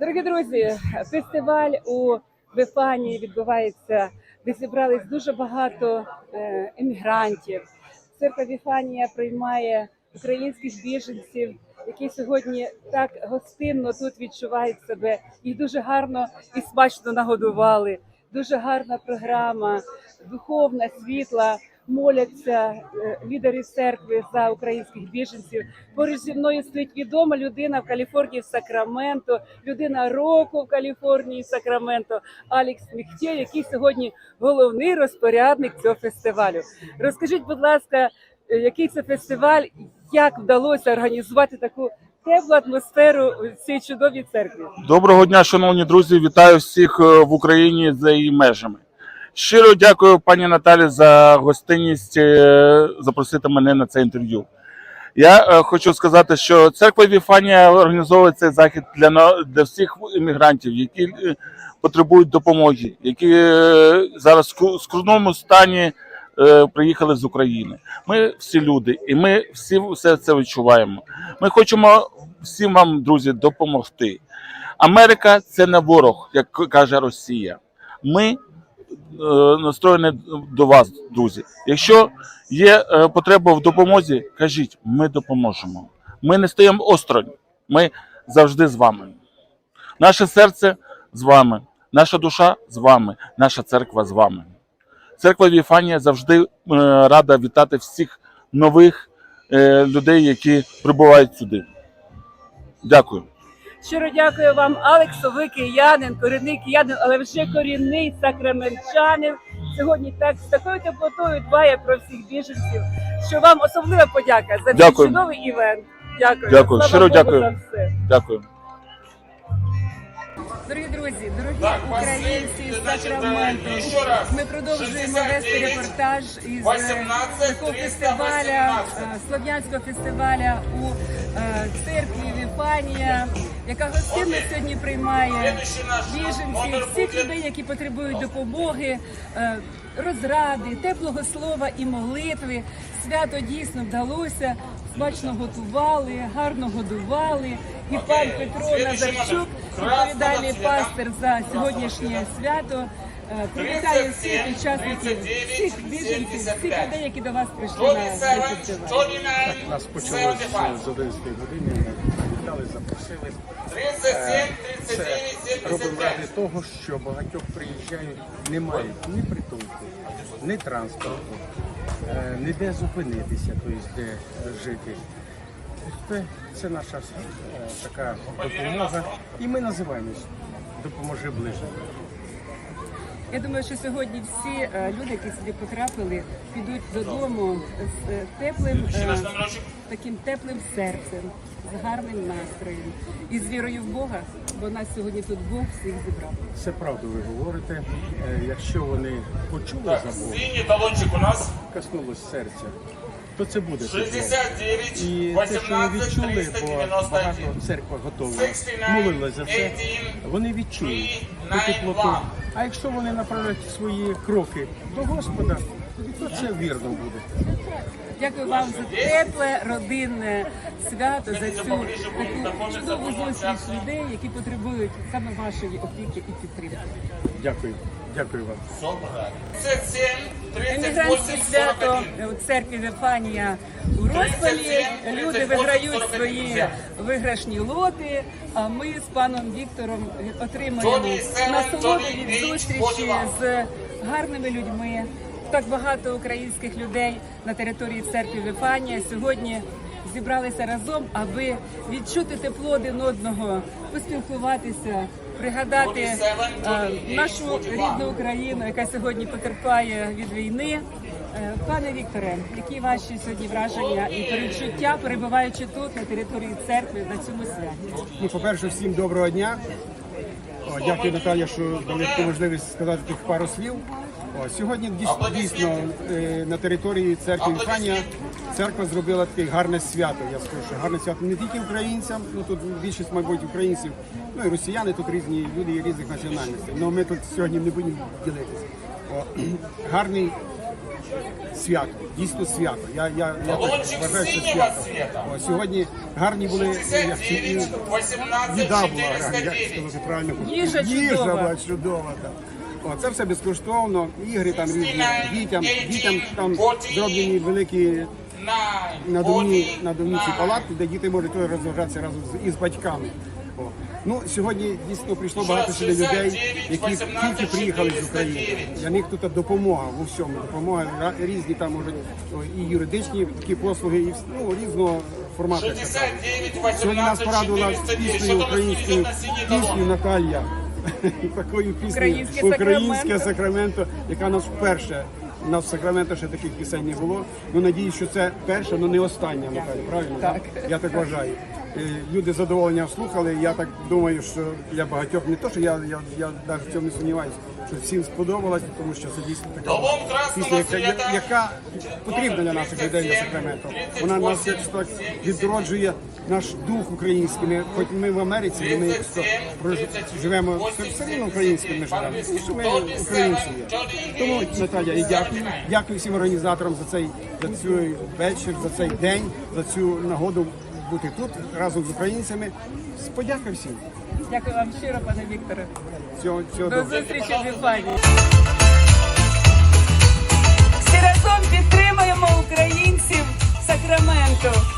Дорогі друзі, фестиваль у Вифанії відбувається, де зібрались дуже багато е, емігрантів. Церква Віфанія приймає українських біженців, які сьогодні так гостинно тут відчувають себе. Їх дуже гарно і смачно нагодували. Дуже гарна програма, духовна, світла. Моляться е, лідери церкви за українських біженців. Поруч зі мною стоїть відома людина в Каліфорнії Сакраменто, людина року в Каліфорнії Сакраменто, Алікс Міхтє, який сьогодні головний розпорядник цього фестивалю. Розкажіть, будь ласка, е, який це фестиваль, як вдалося організувати таку теплу атмосферу цій чудовій церкві? Доброго дня, шановні друзі. Вітаю всіх е, в Україні за її межами. Щиро дякую пані Наталі за гостинність е, запросити мене на це інтерв'ю. Я е, хочу сказати, що церква Віфанія організовує цей захід для, для всіх іммігрантів, які е, потребують допомоги, які зараз в скрутному стані приїхали з України. Ми всі люди, і ми всі все це відчуваємо. Ми хочемо всім вам, друзі, допомогти. Америка це не ворог, як каже Росія. Ми е, настроєні до вас, друзі. Якщо є е, потреба в допомозі, кажіть, ми допоможемо. Ми не стоїмо осторонь, ми завжди з вами. Наше серце з вами, наша душа з вами, наша церква з вами. Церква Віфанія завжди е, рада вітати всіх нових людей, які прибувають сюди. Дякую. Щиро дякую вам, Алексу. Ви киянин, корінний киянин, але вже корінний сакраментчанин. Сьогодні так з такою теплотою дбає про всіх біженців. Що вам особлива подяка за цей Дякую. чудовий івент. Дякую. Дякую. Слава Щиро Богу дякую. за все. Дякую. Дорогі друзі, дорогі українці з Сакраменту. Ми продовжуємо вести репортаж із е, такого фестиваля, е, слов'янського фестиваля у е, церкві Віфанія, яка гостинно сьогодні приймає біженців, всіх людей, які потребують допомоги, е, розради, теплого слова і молитви. Свято дійсно вдалося. Смачно готували, гарно годували. І пан Петро Назарчук, відповідальний пастир за сьогоднішнє свято, е, привітає всіх учасників, всіх біженців, всіх людей, які до вас прийшли на цей фестиваль. Нас почалось з 11 години. Запросили. 37, Це 39, робимо 75. ради того, що багатьох приїжджають, не мають ні притулку, ні транспорту, е, ніде зупинитися, тобто де жити. Це, це наша е, така допомога. І ми називаємось Допоможи ближньому. Я думаю, що сьогодні всі е, люди, які сюди потрапили, підуть додому з е, теплим е, таким теплим серцем, з гарним настроєм і з вірою в Бога, бо нас сьогодні тут Бог всіх зібрав. Це правду ви говорите. Е, Якщо вони почули за Бога, Синий талончик у нас коснулось серця, то це буде 69, І те, що ми 18, відчули, бо багато 391. церква готова, 69, молилась за це, вони відчують ту теплоту. А якщо вони направлять свої кроки до Господа, це вірно буде. Дякую вам за тепле родинне свято, за цю таку чудову зустріч людей, які потребують саме вашої опіки і підтримки. Дякую, дякую вам. 37, Емігрантське 38, свято у церкві Вифанія у розпалі. Люди виграють свої виграшні лоти. А ми з паном Віктором отримуємо насолоду від зустрічі з гарними людьми. Так багато українських людей на території церкви Вифанія сьогодні зібралися разом, аби відчути тепло один одного, поспілкуватися, пригадати е, нашу рідну Україну, яка сьогодні потерпає від війни. Е, Пане Вікторе, які ваші сьогодні враження і перечуття, перебуваючи тут на території церкви на цьому святі? Ну, по-перше, всім доброго дня. О, дякую, Наталія, що дали можливість сказати тут пару слів. О, сьогодні дійсно, дійсно е, на території церкви Інфанія церква зробила таке гарне свято. Я скажу, що гарне свято не тільки українцям, ну тут більшість, мабуть, українців, ну і росіяни, тут різні люди є різних національностей. Але ми тут сьогодні не будемо ділитися. О, гарний свято, дійсно свято. Я, я, я так вважаю, що свято. О, сьогодні гарні були як і 69, 18, їда була, як 409. сказати правильно. Їжа Їжа чудова. була чудова. Так. О, це все безкоштовно, ігри там різні, дітям, дітям там зроблені великі надувні, надувні ці палатки, де діти можуть розважатися разом з, із батьками. О. Ну, сьогодні дійсно прийшло багато сюди людей, які тільки приїхали з України. Для них тут допомога в усьому. Допомога різні там можуть і юридичні такі послуги, і ну, різного формату. як кажуть. 69, Сьогодні нас 18, порадувала 409. Піснею українською піснею Наталія. Такою піснею Українське Українське Сакраменто». Сакраменто, яка нас вперше. У нас в Сакраменто ще таких пісень не було. Ну надіюсь, що це перша, але не остання Наталі. Правильно? Так. Я так вважаю. Е, Люди з задоволенням слухали. Я так думаю, що для багатьох не то, що я, я, я навіть в цьому не сумніваюся, що всім сподобалось, тому що це дійсно така пісня, яка, яка потрібна для наших людей на Сакраменто. Вона нас як так відроджує наш дух український. Ми, хоч ми в Америці, ми живемо все, рівно українським ми живемо. Ми українці є. Тому Наталя, і дякую. Дякую всім організаторам за цей за цю вечір, за цей день, за цю нагоду бути тут разом з українцями. З подяка всім. Дякую вам щиро, пане Вікторе. Всього, всього До доброго. зустрічі в Іспанії. Всі разом підтримуємо українців Сакраменто.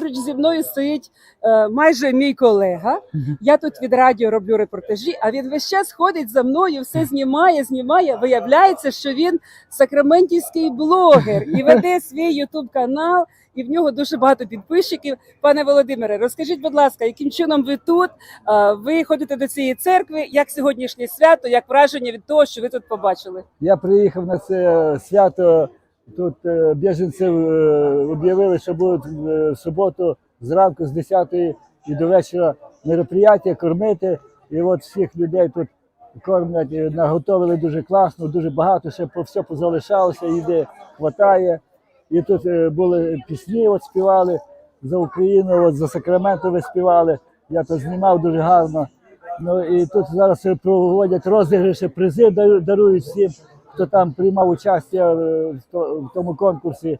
Поруч зі мною стоїть е, майже мій колега. Я тут від радіо роблю репортажі, а він весь час ходить за мною, все знімає, знімає. Виявляється, що він сакраментівський блогер і веде свій ютуб канал, і в нього дуже багато підписчиків. Пане Володимире, розкажіть, будь ласка, яким чином ви тут? Е, ви ходите до цієї церкви? Як сьогоднішнє свято? Як враження від того, що ви тут побачили? Я приїхав на це свято. Тут е, біженців е, об'явили, що будуть е, в суботу зранку з 10 і до вечора мероприятия кормити. І от всіх людей тут кормлять, наготовили дуже класно, дуже багато, ще по все позалишалося, їди хватає. І тут були пісні, от співали за Україну, от за Сакраменто ви співали. Я то знімав дуже гарно. Ну і тут зараз проводять розіграші, призи дару- дарують всім, хто там приймав участь е, в тому конкурсі.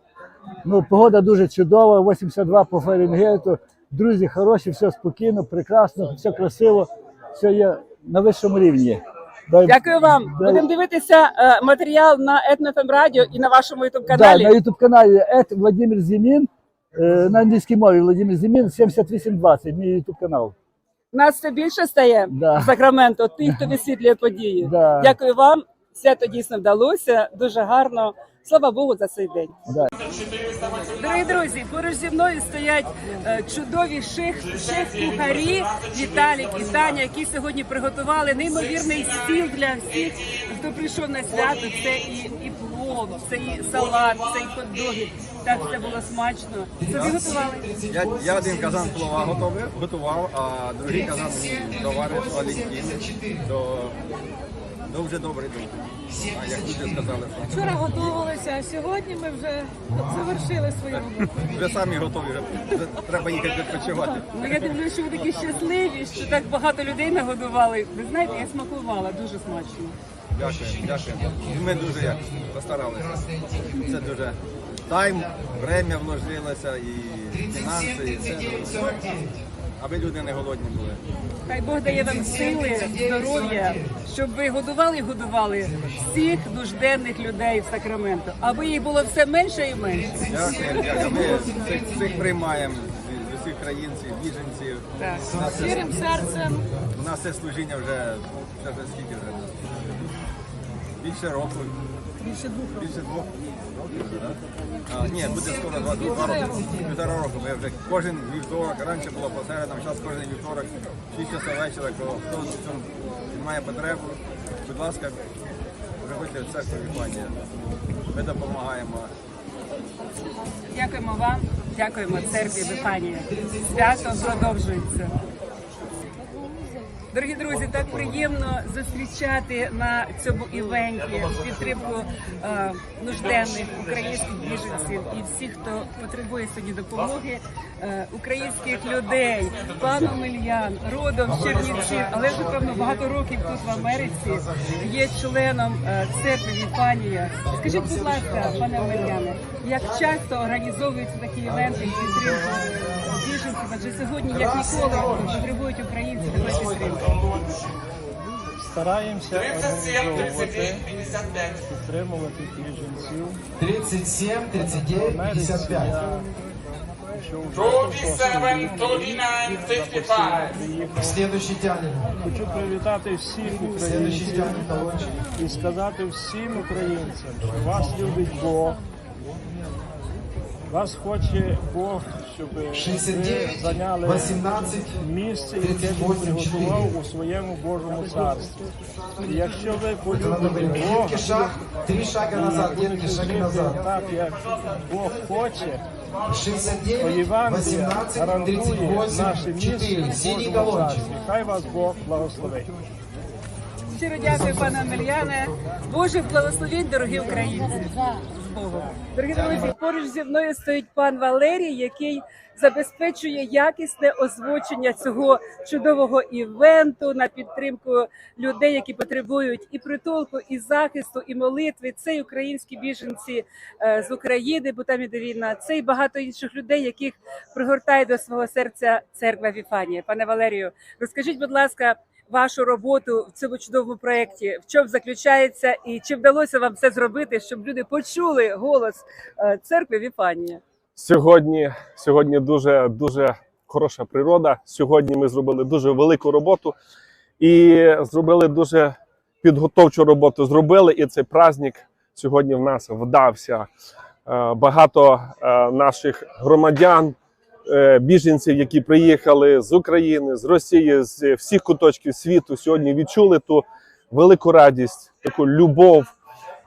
Ну, погода дуже чудова, 82 по Фаренгейту. Друзі хороші, все спокійно, прекрасно, все красиво, все є на вищому рівні. Дай- Дякую вам. дай- Будемо дивитися е, матеріал на Етнофем Радіо і на вашому ютуб Да, каналі. на YouTube каналі Ет Владимир Зімін. е, На англійській мові Владимир Зімін 7820, мій YouTube канал. Нас все більше стає Да. в Сакраменто, тих, хто висвітлює події. Да. Дякую вам. Свято дійсно вдалося. Дуже гарно. Слава Богу за цей день. Да. Дорогі друзі, поруч зі мною стоять е, чудові шеф, шеф-кухарі Віталік і Таня, які сьогодні приготували неймовірний стіл для всіх, хто прийшов на свято. Це і, і плов, це і салат, це і хот-доги. Так все було смачно. Це ви готували? Я, я один казан плова готовий, готував, а другий казан товариш Валентин. То, то вже добрий дух. А як люди сказали, що Вчора готувалися, а сьогодні ми вже завершили свою роботу. вже самі готові, вже, вже треба їхати відпочивати. Ну я дивлюся, що ви такі щасливі, що так багато людей нагодували. Ви знаєте, я смакувала дуже смачно. Дякую, дякую. Ми дуже як постаралися. Це дуже тайм, время вложилося і фінанси, і все. Аби люди не голодні були. Хай Бог дає вам сили, здоров'я, щоб ви годували і годували всіх нужденних людей в Сакраменто, аби їх було все менше і менше. Дякую, дякую. Ми всіх, всіх приймаємо з- усіх країнців, біженців. Так. У нас це- Щирим серцем. У нас це служіння вже, це вже скільки вже? Більше року. Більше двох років. Більше двох років так? А, ні, буде скоро два, два роки. Півтора року. Ми вже кожен вівторок, раніше було по середам, зараз кожен вівторок, 6 часов вечора, кого хто в цьому має потребу, будь ласка, приходьте в церкву Віфанія. Ми допомагаємо. Дякуємо вам, дякуємо церкві Вифанія. Свято продовжується. Дорогі друзі, так приємно зустрічати на цьому івенті підтримку е, нужденних українських біженців і всіх, хто потребує сьогодні допомоги, е, українських людей, пан Омельян, родом з Чернівців, але вже певно багато років тут в Америці є членом е, церкви Віфанія. Скажіть, будь ласка, пане Омельяне, як часто організовуються такі івенти в підтримку біженців? Адже сьогодні, як ніколи, потребують українці такої підтримки. Стараємося організовувати, підтримувати біженців. 37, 39, 55. Що вже 47, 39, 55. Следующий тянем. Хочу привітати всіх українців і сказати всім українцям, що вас любить Бог. Вас хоче Бог, 69, зайняли 18, місце, яке він приготував у своєму Божому царстві. І якщо ви полюбите. Бога, три шага назад, детки шаги назад. так як Бог хоче, то 69, Євангелія 18, 38, наше місце 4. в Синий Божому талончик. царстві. Хай вас Бог благословить. Щиро дякую, пане Омельяне. Божих благословень, дорогі українці. З Богом. Дорогі друзі, поруч зі мною стоїть пан Валерій, який забезпечує якісне озвучення цього чудового івенту на підтримку людей, які потребують і притулку, і захисту, і молитви. Це й українські біженці е, з України, бо там іде війна. Це і багато інших людей, яких пригортає до свого серця церква Віфанія. Пане Валерію, розкажіть, будь ласка вашу роботу в цьому чудовому проєкті? В чому заключається і чи вдалося вам все зробити, щоб люди почули голос е, церкви Віфанія? Сьогодні, сьогодні дуже дуже хороша природа. Сьогодні ми зробили дуже велику роботу і зробили дуже підготовчу роботу. Зробили і цей праздник сьогодні в нас вдався. Е, Багато е, наших громадян, біженців, які приїхали з України, з Росії, з всіх куточків світу, сьогодні відчули ту велику радість, таку любов,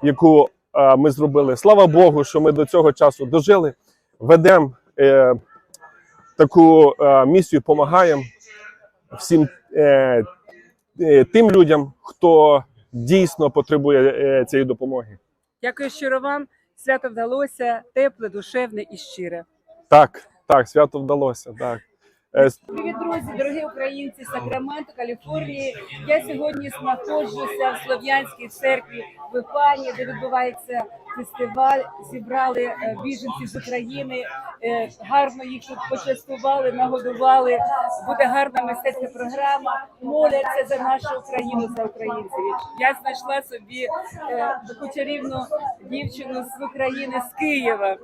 яку е, ми зробили. Слава Богу, що ми до цього часу дожили ведемо е, таку е, місію, допомагаємо всім е, е, тим людям, хто дійсно потребує е, цієї допомоги. Дякую щиро вам. Свято вдалося, тепле, душевне і щире. Так, так, свято вдалося. Так. Е, Привіт, друзі, дорогі українці Сакраменто, Каліфорнії. Я сьогодні знаходжуся в Слов'янській церкві в Іфані, де відбувається фестиваль. Зібрали е, біженців з України. е, Гарно їх тут почастували, нагодували. Буде гарна мистецька програма. Моляться за нашу Україну, за українців. Я знайшла собі е, таку чарівну дівчину з України з Києва.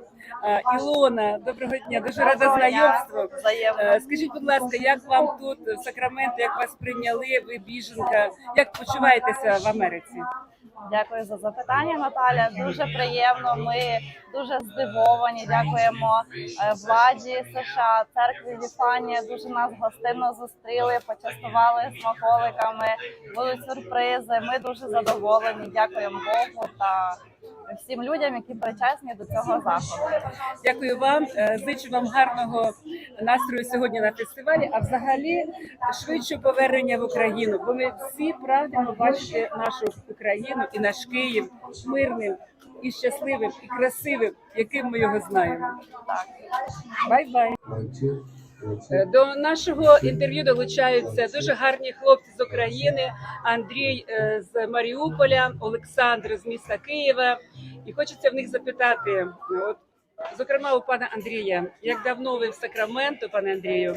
Е, Ілона, доброго дня, дуже рада знайомству. Е, Скажіть, будь ласка, як вам тут в Сакраменто, як вас прийняли? Ви біженка? Як почуваєтеся в Америці? Дякую за запитання, Наталя. Дуже приємно. Ми дуже здивовані. Дякуємо е, владі США, церкві Віфанія. Дуже нас гостинно зустріли, почастували смаколиками. Будуть сюрпризи. Ми дуже задоволені. Дякуємо Богу та всім людям, які причасні до цього заходу. Дякую вам. Е, Зичу вам гарного настрою сьогодні на фестивалі. А взагалі швидшого повернення в Україну, бо ми всі прагнемо бачити нашу Україну і наш Київ мирним і щасливим, і красивим, яким ми його знаємо. Так. Бай-бай. Е, До нашого інтерв'ю долучаються дуже гарні хлопці з України. Андрій е, з Маріуполя, Олександр з міста Києва. І хочеться в них запитати, от, зокрема, у пана Андрія, як давно ви в Сакраменто, пане Андрію?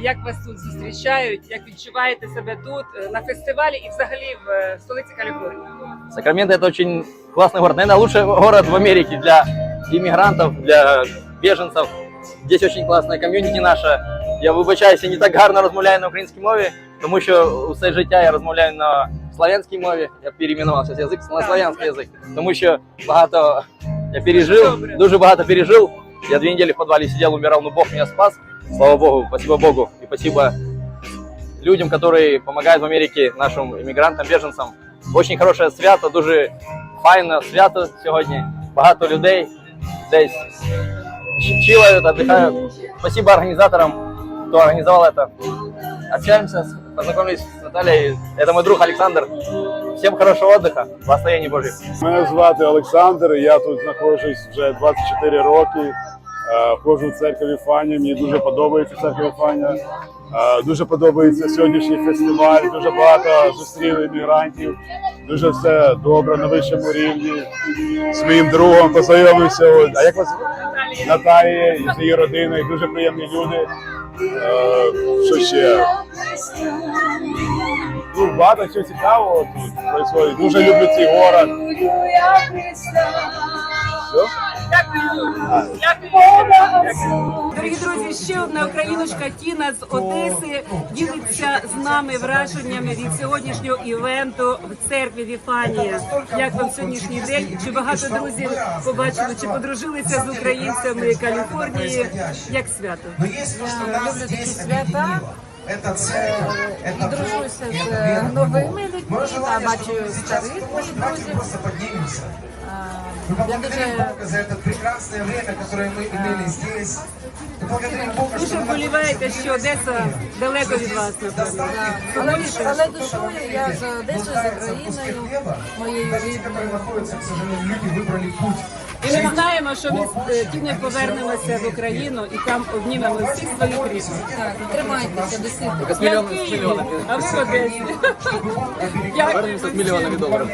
Як вас тут зустрічають? Як відчуваєте себе тут е, на фестивалі і взагалі в столиці Каліфорнії? Сакраменто это очень классный город. Наверное, город в Америке для иммигрантов, для беженцев. Здесь очень классная ком'юніті наша. Я вибачаюся, не так гарно розмовляю на українській мові, тому що все життя я розмовляю на славянській мові. Я перейменував зараз язик на славянський язик, тому що багато я пережив, дуже багато пережив. Я дві недели в підвалі сидів, умирав, но Бог мене спас. Слава Богу, спасибо Богу и спасибо людям, которые помогают в Америке нашим иммигрантам, беженцам. Очень хороше свято, дуже файне свято сьогодні. Багато людей десь чилают, отдыхают. Спасибо организаторам, кто организовал это. Общаемся, с- познакомились с Натальей. Это мой друг Александр. Всем хорошего отдыха, благословений Божьих. Мене звати Олександр. Я тут знаходжусь вже 24 роки. Е, Ходжу в церкві Іфанія. Мені дуже подобається церква Іфанія. Е, Дуже подобається сьогоднішній фестиваль. Дуже багато зустріли іммігрантів. Дуже все добре на вищому рівні. З моїм другом познайомився. От. А як вас Звати? І з її родиною. Дуже приємні люди. Е, Що ще? Ну, багато чого цікавого тут відбувається. Дуже люблю цей город. Все? Дорогі друзі, ще одна україночка Тіна з Одеси ділиться з нами враженнями від сьогоднішнього івенту в церкві Віфанія. Як вам сьогоднішній день? Чи багато друзів побачили, чи подружилися з українцями Каліфорнії? Як свято? Я люблю такі свята. І дружуся з е, новими людьми бачу старих моїх друзів. А, Я дуже за это прекрасное время, которое мы имели здесь. Мы благодарим Бога, Дуже вболіваєте, що Одеса далеко від вас, напевно. але, але душою я з Одесою, з Україною, моєю рідною. находятся, к сожалению, люди выбрали путь. І ми знаємо, що ми з е, Тіною повернемося в Україну і там обнімемо всіх своїх рідних. Так, тримайтеся до світу. Только с миллионами, с миллионами. А ви в Одесі. Вернемся с миллионами долларов.